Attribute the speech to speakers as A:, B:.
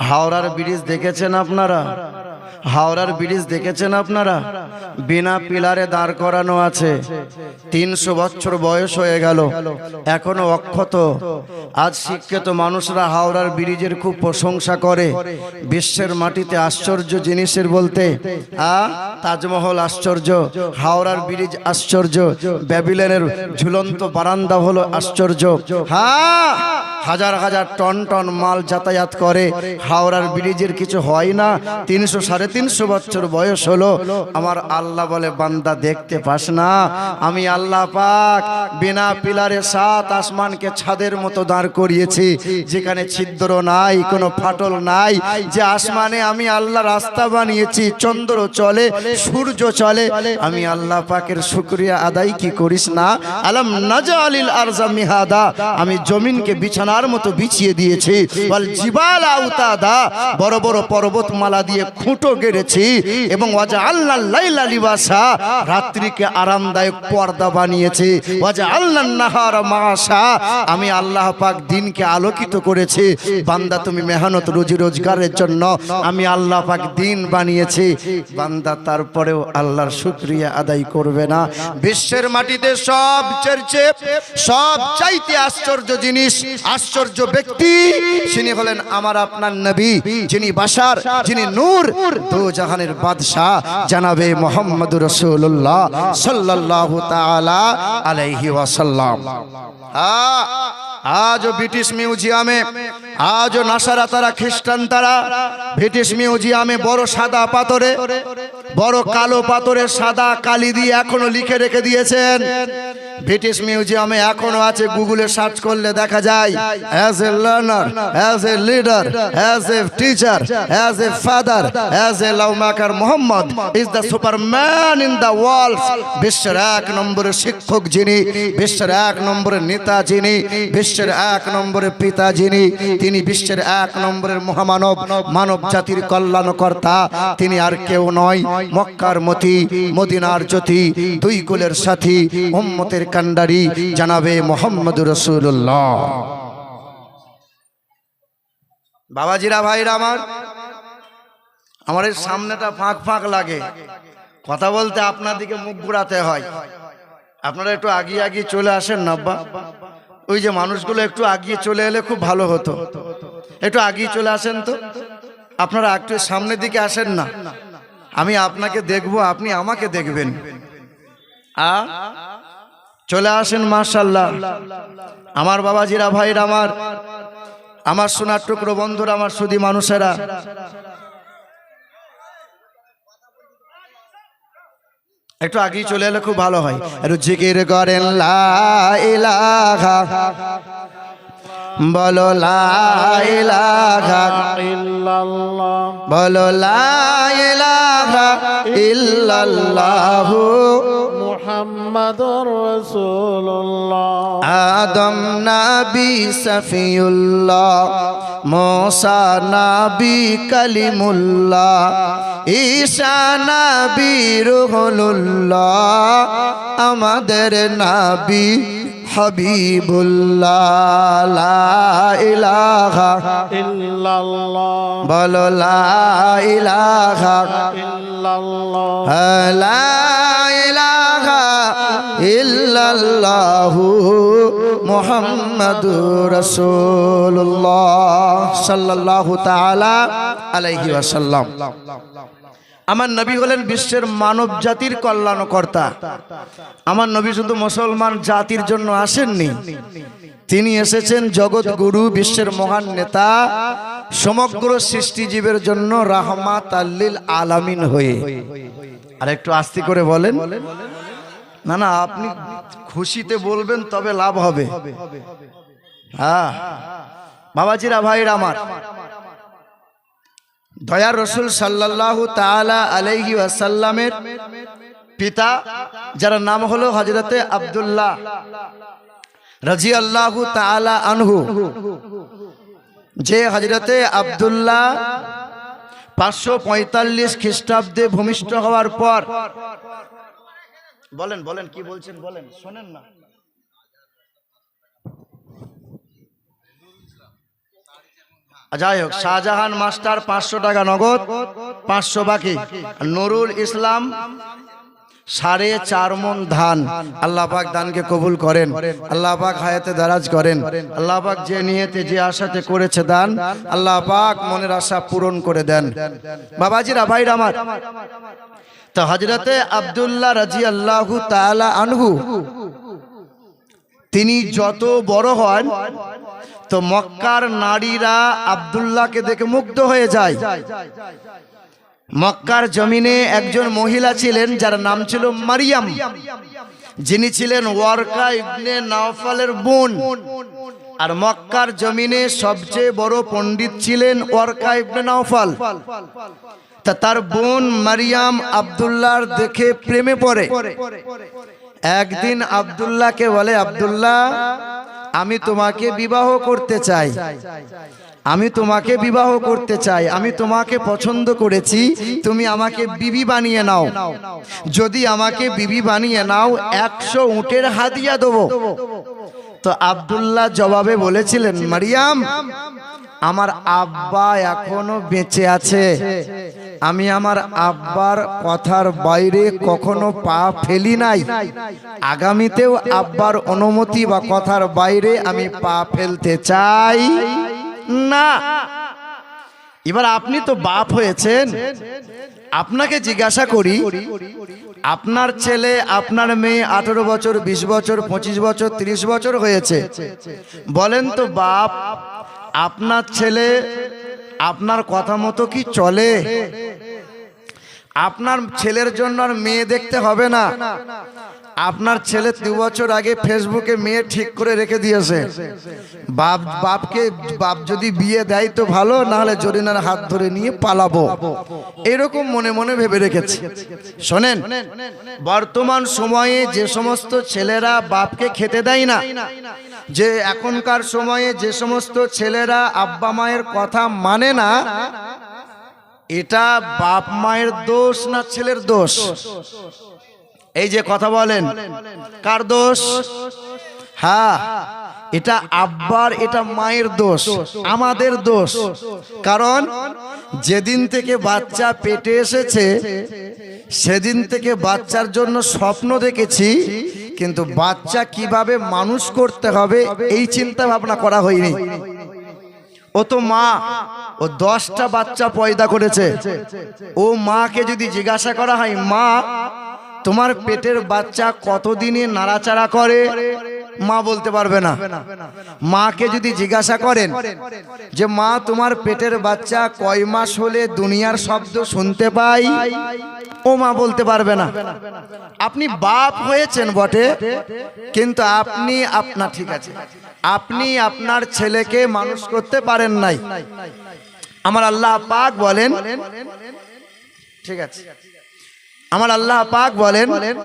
A: হাওড়ার ব্রিজ দেখেছেন আপনারা? হাওড়ার ব্রিজ দেখেছেন আপনারা? বিনা পিলারে দাঁড় করানো আছে। তিনশো বছর বয়স হয়ে গেল। এখনও অক্ষত। আজ শিক্ষিত মানুষরা হাওড়ার ব্রিজের খুব প্রশংসা করে। বিশ্বের মাটিতে আশ্চর্য জিনিসের বলতে, আ, তাজমহল আশ্চর্য, হাওড়ার ব্রিজ আশ্চর্য, ব্যাবিলেনের ঝুলন্ত বারান্দা হলো আশ্চর্য। হ্যাঁ হাজার হাজার টন টন মাল যাতায়াত করে। হাওড়ার ব্রিজের কিছু হয় না। তিনশো সাড়ে তিনশো বছর বয়স হলো, আমার আল্লাহ বলে, বান্দা, দেখতে পাস না। আমি আল্লাহ পাক বিনা পিলারে সাত আসমানকে ছাদের মতো দাঁড় করিয়েছি, যেখানে ছিদ্র নাই, কোনো ফাটল নাই। যে আসমানে আমি আল্লাহ রাস্তা বানিয়েছি, চন্দ্র চলে, সূর্য চলে। আমি আল্লাহ পাকের শুক্রিয়া আদায় কি করিস না? আলম নাজা আলিল আরজা মিহাদা। আমি জমিনকে বিছানার মতো বিছিয়ে দিয়েছি। বল জিবাল আউতাদা। বড় বড় পর্বতমালা দিয়ে খুঁটো গেড়েছি এবং ওয়াজা আল্লাহ লাইলা লিবাসা রাত্রিকে আরামদায়ক পর্দা বানিয়েছি। ওয়াজা আল্লাহ নাহার মাসা আমি আল্লাহ পাক দিনকে আলোকিত করেছি। বান্দা, তুমি মেহনত, রুজি, রোজগারের জন্য আমি আল্লাহ পাক দিন বানিয়েছি। বান্দা, তারপরেও আল্লাহর শুক্রিয়া আদায় করবে না। বিশ্বের মাটিতে সব চর্চে, সব চাইতে আশ্চর্য জিনিস, আশ্চর্য ব্যক্তি তিনি হলেন আমার আপনার নবী, যিনি বাসার, যিনি নূর দু জাহানের বাদশাহ জানাবে মোহাম্মদ রসুল্লাহ তাআলা আলাইহি ওয়াসাল্লাম। আজও ব্রিটিশ মিউজিয়ামে আজও নাসারা তারা খ্রিস্টান তারা, ব্রিটিশ মিউজিয়ামে বড় সাদা পাথরে, বড় কালো পাথরে সাদা কালি দিয়ে এখনও লিখে রেখে দিয়েছেন। ব্রিটিশ মিউজিয়ামে এখনও আছে গুগলে সার্চ করলে দেখা যায় as a learner as a leader as a teacher as a father as a is the in বিশ্বের এক নম্বরের শিক্ষক যিনি, বিশ্বের এক নম্বরের নেতা যিনি, বিশ্বের এক নম্বরের পিতা যিনি, তিনি বিশ্বের এক নম্বরের মহামানব, মানব জাতির কল্যাণকর্তা। তিনি আর কেউ নয়, মক্কার মতি, মদিনার জ্যোতি, দুই কুলের সাথী, উম্মতের কান্ডারি জানাবে মোহাম্মদ রসুল্লাহ বাবাজিরা, ভাইরা আমার আমার সামনেটা ফাঁক ফাঁক লাগে। কথা বলতে আপনার দিকে মুখ ঘুরাতে হয়। আপনারা একটু আগিয়ে আগিয়ে চলে আসেন না, আব্বা? ওই যে মানুষগুলো একটু আগিয়ে চলে এলে খুব ভালো হতো। একটু আগিয়ে চলে আসেন তো। আপনারা একটু সামনের দিকে আসেন না। আমি আপনাকে দেখব, আপনি আমাকে দেখবেন। আ? চলে আসেন মার্শাল্লাহ আমার বাবাজিরা, ভাইরা আমার আমার সোনার টুকরো বন্ধুরা, আমার সুদি মানুষেরা। একটু আগেই চলে এলে খুব ভালো হয়। একটু জিকির করেন, লা ইলাহা, বলো লা ইলাহা, বলো লা ইলাহা ইল্লাল্লাহু
B: মুহাম্মাদুর রাসূলুল্লাহ।
A: আদম নাবি সফিউল্লাহ মোসা নাবি কালিমুল্লাহ ঈশা নাবি রুহুল্লাহ আমাদের নাবি হাবিবুল্লাহ বলো লা ইলাহা
B: ইল্লাল্লাহ
A: মুহাম্মাদুর রাসূলুল্লাহ সাল্লাল্লাহু তাআলা আলাইহি ওয়াসাল্লাম। আমার নবী হলেন বিশ্বের মানব জাতির কল্যাণকর্তা। আমার নবী শুধু মুসলমান জাতির জন্য আসেননি। তিনি এসেছেন জগৎ গুরু বিশ্বের মহান নেতা, সমগ্র সৃষ্টিজীবের জন্য রাহমাত আল্লিল আলামিন হয়ে। আর একটু আস্তি করে বলেন। না না, আপনি খুশিতে বলবেন তবে লাভ হবে। হ্যাঁ। বাবাজিরা ভাইরা আমার দয়ার রসুল সাল্লাল্লাহু তাআলা আলাইহি ওয়াসাল্লামের পিতা, যার নাম হলো হযরতে আব্দুল্লাহ রাজিয়াল্লাহু তাআলা আনহু, যে হযরতে আব্দুল্লাহ পাঁচশো পঁয়তাল্লিশ খ্রিস্টাব্দে ভূমিষ্ঠ হওয়ার পর বলেন বলেন, কি বলছেন, বলেন, শোনেন না। যাই হোক, শাহজাহান মাস্টার পাঁচশো টাকা নগদ, পাঁচশো বাকি। নুরুল ইসলাম সাড়ে চার মন ধান। আল্লাহ পাক দানকে কবুল করেন। আল্লাহ পাক হায়াতে দারাজ করেন। আল্লাহ পাক যে নিয়েতে যে আশাতে করেছে দান আল্লাহ পাক মনের আশা পূরণ করে দেন। বাবাজিরা ভাইরা আমার। তো হজরতে আব্দুল্লাহ রাজি আল্লাহু তাআলা আনহু তিনি যত বড় হন তো মক্কার নারীরা আব্দুল্লাহকে দেখে মুগ্ধ হয়ে যায়। মক্কার জমিনে একজন মহিলা ছিলেন, যার নাম ছিল মারিয়াম। যিনি ছিলেন ওয়ারকা ইবনে নাওফালের বোন। আর মক্কার জমিনে সবচেয়ে বড় পণ্ডিত ছিলেন ওয়ারকা ইবনে নাওফাল। তা তার বোন মারিয়াম আব্দুল্লাহর দেখে প্রেমে পড়ে। একদিন আব্দুল্লাহকে বলে, আব্দুল্লাহ, আমি তোমাকে বিবাহ করতে চাই। আমি তোমাকে বিবাহ করতে চাই, আমি তোমাকে পছন্দ করেছি, তুমি আমাকে বিবি বানিয়ে নাও। যদি আমাকে বিবি বানিয়ে নাও, একশো উটের হাদিয়া দেবো। তো আব্দুল্লাহ জবাবে বলেছিলেন, মারিয়াম, আমার আব্বা এখনও বেঁচে আছে। আমি আমার আব্বার কথার বাইরে কখনো পা ফেলি নাই। আগামীতেও আব্বার অনুমতি বা কথার বাইরে আমি পা ফেলতে চাই। না। এবার আপনি তো বাপ হয়েছেন। আপনাকে জিজ্ঞাসা করি, আপনার ছেলে, আপনার মেয়ে আঠেরো বছর, বিশ বছর, পঁচিশ বছর, ত্রিশ বছর হয়েছে। বলেন তো বাপ, আপনার ছেলে, আপনার কথা মতো কি চলে? আপনার ছেলের জন্য আর মেয়ে দেখতে হবে না। আপনার ছেলে দু বছর আগে ফেসবুকে মেয়ে ঠিক করে রেখে দিয়েছে। বাপ, বাপকে, বাপ যদি বিয়ে দেয় তো ভালো না হলে জরিনার হাত ধরে নিয়ে পালাবো। এরকম মনে মনে ভেবে রেখেছে। শোনেন, বর্তমান সময়ে যে সমস্ত ছেলেরা বাপকে খেতে দেয় না, যে এখনকার সময়ে যে সমস্ত ছেলেরা আব্বা মায়ের কথা মানে না, এটা বাপ মায়ের দোষ না ছেলের দোষ? এই যে কথা বলেন। কার দোষ? হ্যাঁ এটা আব্বার, এটা মায়ের দোষ, আমাদের দোষ। কারণ যেদিন থেকে বাচ্চা পেটে এসেছে, সেদিন থেকে বাচ্চার জন্য স্বপ্ন দেখেছি, কিন্তু বাচ্চা কীভাবে মানুষ করতে হবে, এই চিন্তা ভাবনা করা হয়নি। ও তো মা, ও দশটা বাচ্চা পয়দা করেছে। ও মাকে যদি জিজ্ঞাসা করা হয়, মা তোমার পেটের বাচ্চা কতদিনে নাড়াচাড়া করে? মা বলতে পারবে না। মাকে যদি জিজ্ঞাসা করেন যে, মা, তোমার পেটের বাচ্চা কয় মাস হলে দুনিয়ার শব্দ শুনতে পাই? ও মা বলতে পারবে না। আপনি বাপ হয়েছেন বটে, কিন্তু আপনি আপনার ঠিক আছে আপনি আপনার ছেলেকে মানুষ করতে পারেন নাই। আমার আল্লাহ পাক বলেন, ঠিক আছে। আমার আল্লাহ পাক বলেন